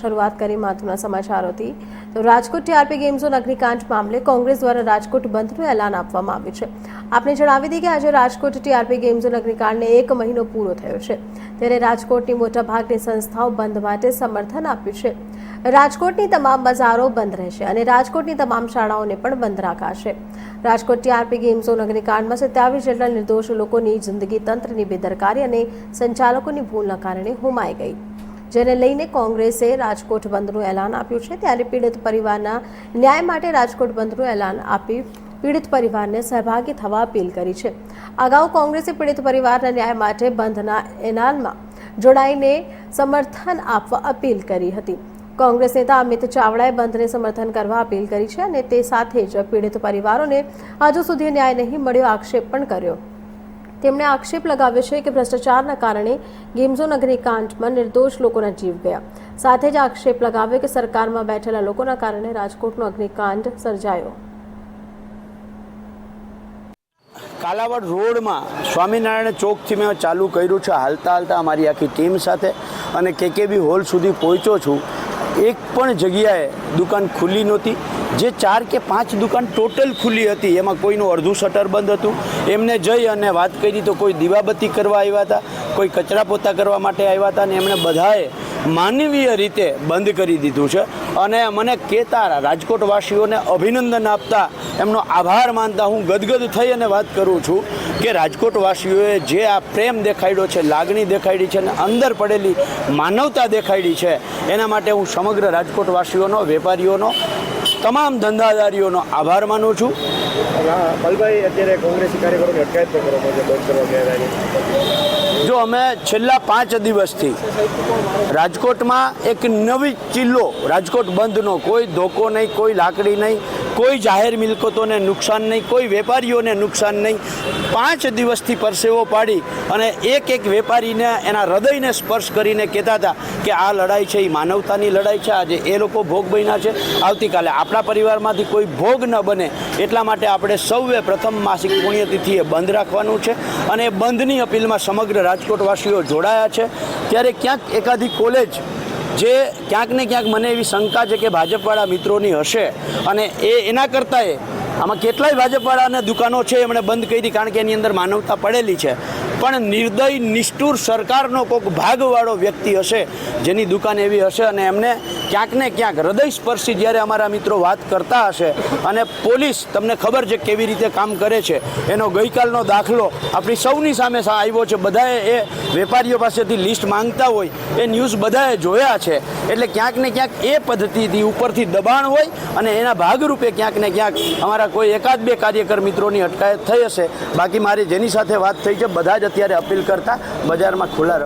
શરૂઆત કરી મહત્વના સમાચારોથી. તો રાજકોટ ટીઆરપી ગેમ ઝોન અગ્નિકાંડ મામલે કોંગ્રેસ દ્વારા રાજકોટ બંધનું એલાન આપવામાં આવ્યું છે. આપને જણાવી દઈએ કે આજે રાજકોટ ટીઆરપી ગેમ ઝોન અગ્નિકાંડને એક મહિનો પૂરો થયો છે. ત્યારે રાજકોટની મોટાભાગની સંસ્થાઓ બંધ માટે સમર્થન આપ્યું છે. રાજકોટની તમામ બજારો બંધ રહેશે અને રાજકોટની તમામ શાળાઓને પણ બંધ રાખાશે. રાજકોટ ટીઆરપી ગેમ ઝોન અગ્નિકાંડમાં સત્યાવીસ જેટલા નિર્દોષ લોકોની જિંદગી તંત્રની બેદરકારી અને સંચાલકોની ભૂલના કારણે હોમાઈ ગઈ. જેને લઈને કોંગ્રેસે રાજકોટ બંધનું એલાન આપ્યું છે. ત્યારે પીડિત પરિવારના ન્યાય માટે રાજકોટ બંધનું એલાન આપી પીડિત પરિવારને સહભાગી થવા અપીલ કરી છે. અગાઉ કોંગ્રેસે પીડિત પરિવારના ન્યાય માટે બંધના એલાનમાં જોડાઈને સમર્થન આપવા અપીલ કરી હતી. કોંગ્રેસ નેતા અમિત ચાવડાએ બંધને સમર્થન કરવા અપીલ કરી છે અને તે સાથે જ પીડિત પરિવારોને હજુ સુધી ન્યાય નહીં મળ્યો આક્ષેપ પણ કર્યો. તેમણે આક્ષેપ લગાવ્યો છે કે ભ્રષ્ટાચારના કારણે ગેમઝોન અગ્નિકાંડમાં નિર્દોષ લોકોના જીવ ગયા. સાથે જ આક્ષેપ લગાવ્યો કે સરકારમાં બેઠેલા લોકોના કારણે રાજકોટનો અગ્નિકાંડ સર્જાયો. કાલાવડ રોડમાં સ્વામિનારાયણ ચોકથી મેં ચાલુ કર્યું છે. હાલતા હાલતા અમારી આખી ટીમ સાથે અને કેકેબી હોલ સુધી પહોંચ્યો છું. એક પણ જગ્યાએ દુકાન ખુલ્લી નહોતી. જે ચાર કે પાંચ દુકાન ટોટલ ખુલ્લી હતી. એમાં કોઈનું અડધું શટર બંધ હતું. એમને જઈ અને વાત કરી તો કોઈ દીવાબત્તી કરવા આવ્યા હતા, કોઈ કચરા પોતા કરવા માટે આવ્યા હતા અને એમણે બધાએ માનવીય રીતે બંધ કરી દીધું છે. અને મને કહેતા રાજકોટવાસીઓને અભિનંદન આપતા એમનો આભાર માનતા હું ગદગદ થઈ અને વાત કરું છું કે રાજકોટવાસીઓએ જે આ પ્રેમ દેખાડ્યો છે, લાગણી દેખાડી છે અને અંદર પડેલી માનવતા દેખાડી છે, એના માટે હું સમગ્ર રાજકોટવાસીઓનો, વેપારીઓનો, તમામ ધંધાદારીઓનો આભાર માનું છું. પલભાઈ અત્યારે કોંગ્રેસી કાર્યકરોની અટકાયત પણ જો અમે છેલ્લા પાંચ દિવસથી રાજકોટમાં એક નવી ચિલ્લો રાજકોટ બંધનો, કોઈ ધોકો નહીં, કોઈ લાકડી નહીં કોઈ જાહેર મિલકતોને નુકસાન નહીં, કોઈ વેપારીઓને નુકસાન નહીં. પાંચ દિવસથી પરસેવો પાડી અને એક એક વેપારીને એના હૃદયને સ્પર્શ કરીને કહેતા હતા કે આ લડાઈ છે એ માનવતાની લડાઈ છે, આજે એ લોકો ભોગ બન્યા છે. આવતીકાલે આપણા પરિવારમાંથી કોઈ ભોગ ન બને એટલા માટે આપણે સૌએ પ્રથમ માસિક પુણ્યતિથિએ બંધ રાખવાનું છે અને એ બંધની અપીલમાં સમગ્ર રાજકોટવાસીઓ જોડાયા છે. ત્યારે ક્યાંક એકાદી કોલેજ જે ક્યાંક ને ક્યાંક મને એવી શંકા છે કે ભાજપવાળા મિત્રોની હશે. અને એ એના કરતાંય આમાં કેટલાય ભાજપવાળાને દુકાનો છે એમણે બંધ કરી કારણ કે એની અંદર માનવતા પડેલી છે. પણ નિર્દય, નિષ્ઠુર સરકારનો કોઈક ભાગવાળો વ્યક્તિ હશે, જેની દુકાન એવી હશે અને એમને ક્યાંક ને ક્યાંક હૃદય સ્પર્શી જ્યારે અમારા મિત્રો વાત કરતા હશે અને પોલીસ તમને ખબર છે કેવી રીતે કામ કરે છે. એનો ગઈકાલનો દાખલો આપણી સૌની સામે આવ્યો છે. બધાએ એ વેપારીઓ પાસેથી લિસ્ટ માંગતા હોય, એ ન્યૂઝ બધાએ જોયા છે. એટલે ક્યાંક ને ક્યાંક એ પદ્ધતિથી ઉપરથી દબાણ હોય અને એના ભાગરૂપે ક્યાંક ને ક્યાંક અમારા કોઈ એકાદ બે કાર્યકર મિત્રોની અટકાયત થઈ હશે. બાકી મારી જેની સાથે વાત થઈ છે, બધા જ અત્યારે અપીલ કરતા બજારમાં ખુલ્લા